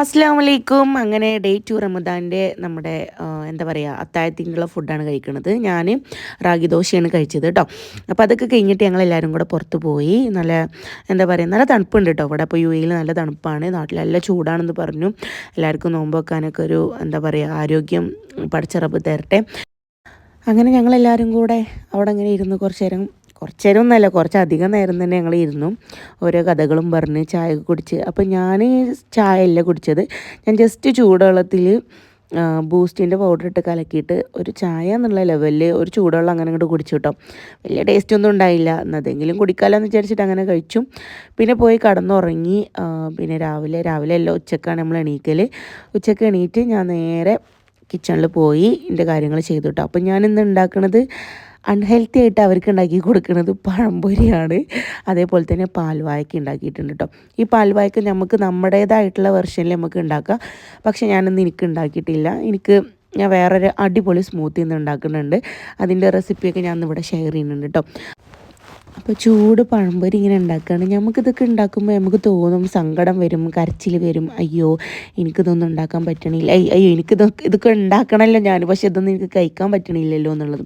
അസ്സാം വലൈക്കും അങ്ങനെ ഡേ ടു റമദാന്റെ നമ്മുടെ എന്താ പറയുക അത്താഴത്തിനുള്ള ഫുഡാണ് കഴിക്കുന്നത് ഞാൻ റാഗി ദോശയാണ് കഴിച്ചത് കേട്ടോ അപ്പോൾ അതൊക്കെ കഴിഞ്ഞിട്ട് ഞങ്ങൾ എല്ലാവരും കൂടെ പുറത്ത് പോയി. നല്ല എന്താ പറയുക നല്ല തണുപ്പുണ്ട് കേട്ടോ ഇവിടെ അപ്പോൾ യു എയിൽ നല്ല തണുപ്പാണ്. നാട്ടിൽ നല്ല ചൂടാണെന്ന് പറഞ്ഞു. എല്ലാവർക്കും നോമ്പ് വെക്കാനൊക്കെ ഒരു എന്താ പറയുക ആരോഗ്യം പഠിച്ചറപ്പ് തരട്ടെ. അങ്ങനെ ഞങ്ങളെല്ലാവരും കൂടെ അവിടെ അങ്ങനെ ഇരുന്ന് കുറച്ച് നേരം കുറച്ച് നേരം ഒന്നല്ല കുറച്ചധികം നേരം തന്നെ ഞങ്ങൾ ഇരുന്നു. ഓരോ കഥകളും പറഞ്ഞ് ചായ കുടിച്ച്. അപ്പോൾ ഞാൻ ചായ അല്ല കുടിച്ചത്. ഞാൻ ജസ്റ്റ് ചൂടുവെള്ളത്തിൽ ബൂസ്റ്റിന്റെ പൗഡർ ഇട്ട് കലക്കിയിട്ട് ഒരു ചായ എന്നുള്ള ലെവലിൽ ഒരു ചൂടുവെള്ളം അങ്ങനെ അങ്ങോട്ട് കുടിച്ചു കേട്ടോ. വലിയ ടേസ്റ്റ് ഒന്നും ഉണ്ടായില്ല. എന്നതെങ്കിലും കുടിക്കാമല്ലോ എന്ന് വിചാരിച്ചിട്ട് അങ്ങനെ കഴിച്ചു. പിന്നെ പോയി കടന്നുറങ്ങി പിന്നെ രാവിലെ രാവിലെ അല്ല ഉച്ചക്കാണ് നമ്മൾ എണീക്കൽ ഉച്ചയ്ക്ക് എണീറ്റ് ഞാൻ നേരെ കിച്ചണിൽ പോയി എന്റെ കാര്യങ്ങൾ ചെയ്തു കേട്ടോ. അപ്പം ഞാൻ ഇന്ന് ഉണ്ടാക്കുന്നത് അൺഹെൽത്തി ആയിട്ട് അവർക്ക് ഉണ്ടാക്കി കൊടുക്കുന്നത് പഴംപൊരിയാണ്. അതേപോലെ തന്നെ പാൽവായ്ക്ക ഉണ്ടാക്കിയിട്ടുണ്ട് കേട്ടോ ഈ പാൽവായ്ക്ക നമുക്ക് നമ്മുടേതായിട്ടുള്ള വെർഷനിൽ നമുക്ക് ഉണ്ടാക്കാം. പക്ഷേ ഞാനൊന്നും എനിക്ക് ഉണ്ടാക്കിയിട്ടില്ല. എനിക്ക് ഞാൻ വേറൊരു അടിപൊളി സ്മൂത്തി നിന്ന് ഉണ്ടാക്കുന്നുണ്ട്. അതിന്റെ റെസിപ്പിയൊക്കെ ഞാൻ ഇവിടെ ഷെയർ ചെയ്യുന്നുണ്ട് കേട്ടോ അപ്പോൾ ചൂട് പഴംപൊരി ഇങ്ങനെ ഉണ്ടാക്കുകയാണ്. നമുക്കിതൊക്കെ ഉണ്ടാക്കുമ്പോൾ നമുക്ക് തോന്നും സങ്കടം വരും കരച്ചിൽ വരും. അയ്യോ എനിക്കിതൊന്നും ഉണ്ടാക്കാൻ പറ്റണില്ല. അയ്യോ എനിക്കിതൊക്കെ ഇതൊക്കെ ഉണ്ടാക്കണമല്ലോ ഞാൻ. പക്ഷെ ഇതൊന്നും എനിക്ക് കഴിക്കാൻ പറ്റണില്ലല്ലോ എന്നുള്ളത്.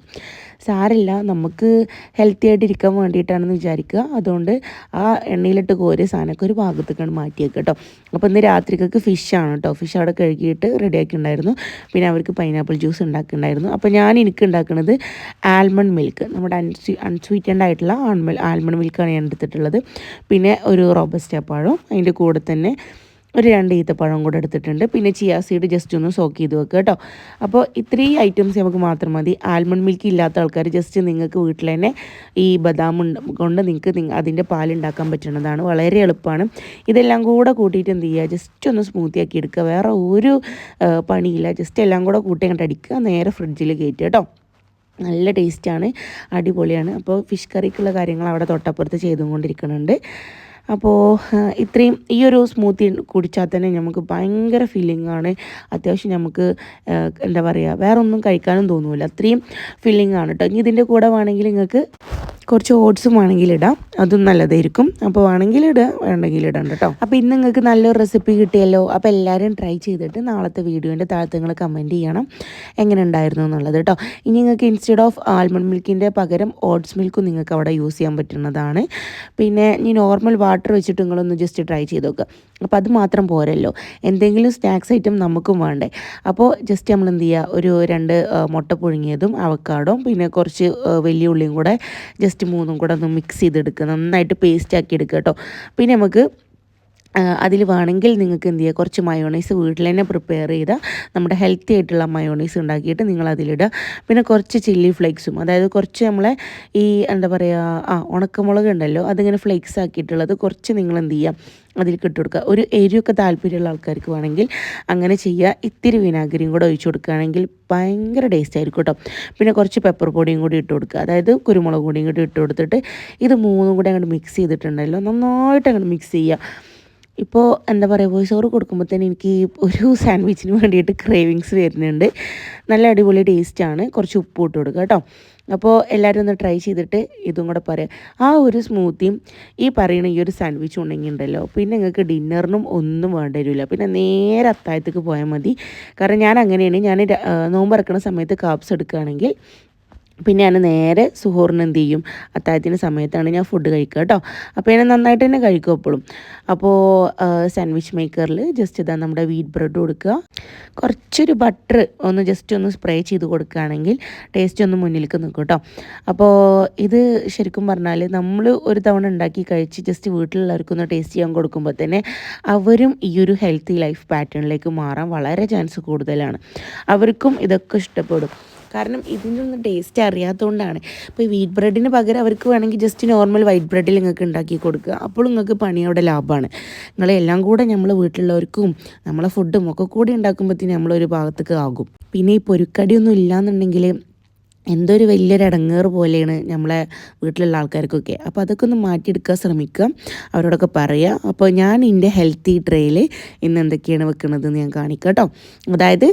സാരില്ല നമുക്ക് ഹെൽത്തി ആയിട്ട് ഇരിക്കാൻ വേണ്ടിയിട്ടാണെന്ന് വിചാരിക്കുക. അതുകൊണ്ട് ആ എണ്ണയിലിട്ട് കോരിയ സാധനമൊക്കെ ഒരു ഭാഗത്തേക്കാണ് മാറ്റിയേക്കുക കേട്ടോ. അപ്പോൾ ഇന്ന് രാത്രിക്കൊക്കെ ഫിഷാണ് കേട്ടോ. ഫിഷ് അവിടെ കഴുകിയിട്ട് റെഡിയാക്കി ഉണ്ടായിരുന്നു പിന്നെ അവർക്ക് പൈനാപ്പിൾ ജ്യൂസ് ഉണ്ടാക്കിയിട്ടുണ്ടായിരുന്നു. അപ്പോൾ ഞാൻ എനിക്ക് ഉണ്ടാക്കുന്നത് ആൽമണ്ട് മിൽക്ക് നമ്മുടെ അൺസ്വീ അൺസ്വീറ്റൻഡ് ആയിട്ടുള്ള ആൽമണ്ട് മിൽക്കാണ് ഞാൻ എടുത്തിട്ടുള്ളത്. പിന്നെ ഒരു റോബസ്റ്റ പഴം. അതിന്റെ കൂടെ തന്നെ ഒരു രണ്ട് ഈത്തപ്പഴം കൂടെ എടുത്തിട്ടുണ്ട്. പിന്നെ ചിയാ സീഡ് ജസ്റ്റ് ഒന്ന് സോക്ക് ചെയ്ത് വെക്കുക കേട്ടോ. അപ്പോൾ ഇത്രയും ഐറ്റംസ് നമുക്ക് മാത്രം മതി. ആൽമണ്ട് മിൽക്ക് ഇല്ലാത്ത ആൾക്കാർ ജസ്റ്റ് നിങ്ങൾക്ക് വീട്ടിൽ തന്നെ ഈ ബദാം കൊണ്ട് നിങ്ങൾക്ക് അതിന്റെ പാലുണ്ടാക്കാൻ പറ്റുന്നതാണ് വളരെ എളുപ്പമാണ് ഇതെല്ലാം കൂടെ കൂട്ടിയിട്ട് എന്ത് ചെയ്യുക ജസ്റ്റ് ഒന്ന് സ്മൂത്തി ആക്കി എടുക്കുക വേറെ ഒരു പണിയില്ല. ജസ്റ്റ് എല്ലാം കൂടെ കൂട്ടി അങ്ങോട്ട് അടിക്കുക. നേരെ ഫ്രിഡ്ജിൽ കയറ്റുക കേട്ടോ. നല്ല ടേസ്റ്റാണ് അടിപൊളിയാണ്. അപ്പോൾ ഫിഷ് കറിക്കുള്ള കാര്യങ്ങൾ അവിടെ തൊട്ടപ്പുറത്ത് ചെയ്തുകൊണ്ടിരിക്കുന്നുണ്ട് അപ്പോൾ ഇത്രയും ഈ ഒരു സ്മൂത്തി കുടിച്ചാൽ തന്നെ നമുക്ക് ഭയങ്കര ഫീലിംഗ് ആണ്. അത്യാവശ്യം നമുക്ക് എന്താ പറയുക വേറെ ഒന്നും കഴിക്കാനും തോന്നില്ല അത്രയും ഫീലിംഗ് ആണ് കേട്ടോ ഇനി ഇതിന്റെ കൂടെ വേണമെങ്കിൽ നിങ്ങൾക്ക് കുറച്ച് ഓട്സും വേണമെങ്കിൽ ഇടാം. അതും നല്ലതായിരിക്കും. അപ്പോൾ വേണമെങ്കിൽ ഇടുക വേണമെങ്കിൽ ഇടണ്ട കേട്ടോ അപ്പോൾ ഇന്ന് നിങ്ങൾക്ക് നല്ലൊരു റെസിപ്പി കിട്ടിയല്ലോ. അപ്പോൾ എല്ലാവരും ട്രൈ ചെയ്തിട്ട് നാളത്തെ വീഡിയോന്റെ താഴത്ത് നിങ്ങൾ കമന്റ് ചെയ്യണം. എങ്ങനെ ഉണ്ടായിരുന്നു എന്നുള്ളത് കേട്ടോ ഇനി നിങ്ങൾക്ക് ഇൻസ്റ്റെഡ് ഓഫ് ആൽമണ്ട് മിൽക്കിന്റെ പകരം ഓട്സ് മിൽക്കും നിങ്ങൾക്ക് അവിടെ യൂസ് ചെയ്യാൻ പറ്റുന്നതാണ്. പിന്നെ ഇനി നോർമൽ വാട്ടർ വെച്ചിട്ട് നിങ്ങളൊന്ന് ജസ്റ്റ് ട്രൈ ചെയ്ത് നോക്കുക അപ്പോൾ അത് മാത്രം പോരല്ലോ. എന്തെങ്കിലും സ്നാക്സ് ഐറ്റം നമുക്കും വേണ്ടേ. അപ്പോൾ ജസ്റ്റ് നമ്മൾ എന്ത് ചെയ്യുക? ഒരു രണ്ട് മുട്ട പുഴുങ്ങിയതും അവക്കാടും പിന്നെ കുറച്ച് വലിയ ഉള്ളിയും കൂടെ ജസ്റ്റ് മൂന്നും കൂടെ ഒന്ന് മിക്സ് ചെയ്തെടുക്കുക. നന്നായിട്ട് പേസ്റ്റ് ആക്കി എടുക്കുക കേട്ടോ. പിന്നെ നമുക്ക് അതിൽ വേണമെങ്കിൽ നിങ്ങൾക്ക് എന്ത് ചെയ്യുക കുറച്ച് മയോണൈസ് വീട്ടിൽ തന്നെ പ്രിപ്പയർ ചെയ്ത നമ്മുടെ ഹെൽത്തി ആയിട്ടുള്ള മയോണൈസ് ഉണ്ടാക്കിയിട്ട് നിങ്ങൾ അതിലിടുക. പിന്നെ കുറച്ച് ചില്ലി ഫ്ലേക്സും അതായത് കുറച്ച് നമ്മളെ ഈ എന്താ പറയുക ആ ഉണക്കമുളക് ഉണ്ടല്ലോ അതിങ്ങനെ ഫ്ലേക്സ് ആക്കിയിട്ടുള്ളത് കുറച്ച് നിങ്ങൾ എന്ത് ചെയ്യുക അതിൽ കിട്ടുകൊടുക്കുക കൊടുക്കുക. ഒരു എരിവൊക്കെ താല്പര്യമുള്ള ആൾക്കാർക്ക് വേണമെങ്കിൽ അങ്ങനെ ചെയ്യുക. ഇത്തിരി വിനാഗിരിയും കൂടെ ഒഴിച്ചു കൊടുക്കുകയാണെങ്കിൽ ഭയങ്കര ടേസ്റ്റ് ആയിരിക്കും കേട്ടോ. പിന്നെ കുറച്ച് പെപ്പർ പൊടിയും കൂടി ഇട്ട് കൊടുക്കുക. അതായത് കുരുമുളക് പൊടിയും കൂടി ഇട്ട് കൊടുത്തിട്ട് ഇത് മൂന്നും കൂടെ അങ്ങോട്ട് മിക്സ് ചെയ്തിട്ടുണ്ടല്ലോ. നന്നായിട്ട് അങ്ങോട്ട് മിക്സ് ചെയ്യുക. ഇപ്പോൾ എന്താ പറയുക വോയിസ് ഓവർ കൊടുക്കുമ്പോൾ തന്നെ എനിക്ക് ഒരു സാൻഡ്വിച്ചിന് വേണ്ടിയിട്ട് ക്രേവിങ്സ് വരുന്നുണ്ട്. നല്ല അടിപൊളി ടേസ്റ്റാണ് കുറച്ച് ഉപ്പ് ഇട്ട് കൊടുക്കുക കേട്ടോ. അപ്പോൾ എല്ലാവരും ഒന്ന് ട്രൈ ചെയ്തിട്ട് ഇതും കൂടെ പറയാം. ആ ഒരു സ്മൂത്തിയും ഈ പറയുന്ന ഈ ഒരു സാൻഡ്വിച്ച് ഉണ്ടെങ്കിൽ ഉണ്ടല്ലോ. പിന്നെ നിങ്ങൾക്ക് ഡിന്നറിനും ഒന്നും വേണ്ട വരില്ല പിന്നെ നേരെ അത്താഴത്തേക്ക് പോയാൽ മതി. കാരണം ഞാൻ അങ്ങനെയാണ്. ഞാൻ നോമ്പ് ഇറക്കുന്ന സമയത്ത് കാപ്സ് എടുക്കുകയാണെങ്കിൽ പിന്നെ ഞാൻ നേരെ സുഹൂറിന് എന്ത് ചെയ്യും? അത്താഴത്തിന്റെ സമയത്താണ് ഞാൻ ഫുഡ് കഴിക്കുക കേട്ടോ. അപ്പോൾ ഞാൻ നന്നായിട്ട് തന്നെ കഴിക്കും എപ്പോഴും. അപ്പോൾ സാൻഡ്വിച്ച് മേക്കറിൽ ജസ്റ്റ് ഇതാ നമ്മുടെ വീറ്റ് ബ്രെഡ് കൊടുക്കുക. കുറച്ചൊരു ബട്ടർ ഒന്ന് ജസ്റ്റ് ഒന്ന് സ്പ്രേ ചെയ്ത് കൊടുക്കുകയാണെങ്കിൽ ടേസ്റ്റ് ഒന്ന് മുന്നിലേക്ക് നിൽക്കും കേട്ടോ. അപ്പോൾ ഇത് ശരിക്കും പറഞ്ഞാൽ നമ്മൾ ഒരു തവണ ഉണ്ടാക്കി കഴിച്ച് ജസ്റ്റ് വീട്ടിലുള്ളവർക്കൊന്ന് ടേസ്റ്റ് ചെയ്യാൻ കൊടുക്കുമ്പോൾ തന്നെ അവരും ഈ ഒരു ഹെൽത്തി ലൈഫ് പാറ്റേണിലേക്ക് മാറാൻ വളരെ ചാൻസ് കൂടുതലാണ്. അവർക്കും ഇതൊക്കെ ഇഷ്ടപ്പെടും. കാരണം ഇതിനൊന്നും ടേസ്റ്റ് അറിയാത്തതുകൊണ്ടാണ് ഇപ്പോൾ വീറ്റ് ബ്രെഡിന് പകരം അവർക്ക് വേണമെങ്കിൽ ജസ്റ്റ് നോർമൽ വൈറ്റ് ബ്രെഡിൽ നിങ്ങൾക്ക് ഉണ്ടാക്കി കൊടുക്കുക. അപ്പോൾ നിങ്ങൾക്ക് പണി അവിടെ ലാഭമാണ്. നിങ്ങളെല്ലാം കൂടെ നമ്മൾ വീട്ടിലുള്ളവർക്കും നമ്മളെ ഫുഡും ഒക്കെ കൂടി ഉണ്ടാക്കുമ്പോഴത്തേന് നമ്മളൊരു ഭാഗത്തേക്ക് ആകും. പിന്നെ ഈ പൊരുക്കടിയൊന്നും ഇല്ലയെന്നുണ്ടെങ്കിൽ എന്തോ ഒരു വലിയൊരു ഇടങ്ങേറ് പോലെയാണ് നമ്മളെ വീട്ടിലുള്ള ആൾക്കാർക്കൊക്കെ. അപ്പോൾ അതൊക്കെ ഒന്ന് മാറ്റിയെടുക്കാൻ ശ്രമിക്കുക. അവരോടൊക്കെ പറയുക. അപ്പോൾ ഞാൻ എന്റെ ഹെൽത്തി ട്രേയിൽ ഇന്ന് എന്തൊക്കെയാണ് വെക്കുന്നത് ഞാൻ കാണിക്കാം കേട്ടോ. അതായത്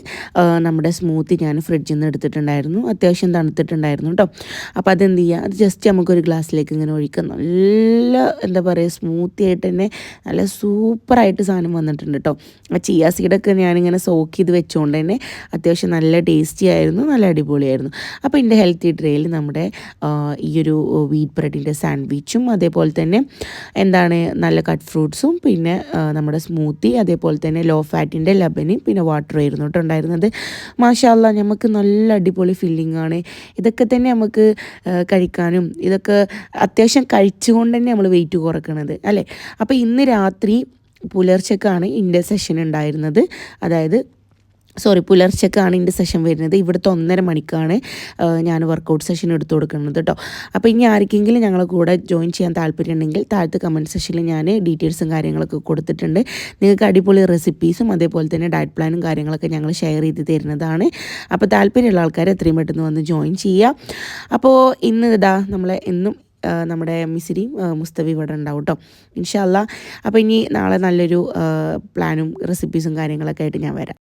നമ്മുടെ സ്മൂത്തി ഞാൻ ഫ്രിഡ്ജിൽ നിന്ന് എടുത്തിട്ടുണ്ടായിരുന്നു. അത്യാവശ്യം തണുത്തിട്ടുണ്ടായിരുന്നു കേട്ടോ. അപ്പോൾ അതെന്ത് ചെയ്യുക? അത് ജസ്റ്റ് നമുക്കൊരു ഗ്ലാസ്സിലേക്ക് ഇങ്ങനെ ഒഴിക്കാം നല്ല എന്താ പറയുക സ്മൂത്തി ആയിട്ട് തന്നെ നല്ല സൂപ്പറായിട്ട് സാധനം വന്നിട്ടുണ്ട് കേട്ടോ. ആ ചിയാ സീഡൊക്കെ ഞാനിങ്ങനെ സോക്ക് ചെയ്ത് വെച്ചുകൊണ്ട് തന്നെ അത്യാവശ്യം നല്ല ടേസ്റ്റി ആയിരുന്നു നല്ല അടിപൊളിയായിരുന്നു. അപ്പോൾ എന്റെ ഹെൽത്തി ട്രേയിൽ നമ്മുടെ ഈ ഒരു വീറ്റ് ബ്രെഡിന്റെ സാൻഡ്വിച്ചും അതേപോലെ തന്നെ എന്താണ് നല്ല കട്ട് ഫ്രൂട്ട്സും പിന്നെ നമ്മുടെ സ്മൂത്തി അതേപോലെ തന്നെ ലോ ഫാറ്റിന്റെ ലബനും പിന്നെ വാട്ടർ ആയിരുന്നു കേട്ടോ ഉണ്ടായിരുന്നത്. മാഷാല്ല നമുക്ക് നല്ല അടിപൊളി ഫീലിംഗ് ആണ്. ഇതൊക്കെ തന്നെ നമുക്ക് കഴിക്കാനും ഇതൊക്കെ അത്യാവശ്യം കഴിച്ചുകൊണ്ട് തന്നെ നമ്മൾ വെയിറ്റ് കുറക്കണത് അല്ലേ? അപ്പോൾ ഇന്ന് രാത്രി പുലർച്ചക്കാണ് ഇന്റെ സെഷൻ ഉണ്ടായിരുന്നത്. അതായത് സോറി പുലർച്ചക്കാണ് എന്റെ സെഷൻ വരുന്നത്. ഇവിടുത്തെ ഒന്നര മണിക്കാണ് ഞാൻ വർക്കൗട്ട് സെഷൻ എടുത്തു കൊടുക്കുന്നത് കേട്ടോ അപ്പോൾ ഇനി ആർക്കെങ്കിലും ഞങ്ങളെ കൂടെ ജോയിൻ ചെയ്യാൻ താല്പര്യം ഉണ്ടെങ്കിൽ താഴത്ത് കമന്റ് സെഷനിൽ ഞാൻ ഡീറ്റെയിൽസും കാര്യങ്ങളൊക്കെ കൊടുത്തിട്ടുണ്ട്. നിങ്ങൾക്ക് അടിപൊളി റെസിപ്പീസും അതേപോലെ തന്നെ ഡയറ്റ് പ്ലാനും കാര്യങ്ങളൊക്കെ ഞങ്ങൾ ഷെയർ ചെയ്ത് തരുന്നതാണ്. അപ്പോൾ താല്പര്യമുള്ള ആൾക്കാർ എത്രയും പെട്ടെന്ന് വന്ന് ജോയിൻ ചെയ്യുക അപ്പോൾ ഇന്ന് ഇതാ നമ്മളെ എന്നും നമ്മുടെ മിസിരിയും മുസ്തഫി ഇവിടെ ഉണ്ടാവും കേട്ടോ ഇൻഷല്ല അപ്പോൾ ഇനി നാളെ നല്ലൊരു പ്ലാനും റെസിപ്പീസും കാര്യങ്ങളൊക്കെ ആയിട്ട് ഞാൻ വരാം.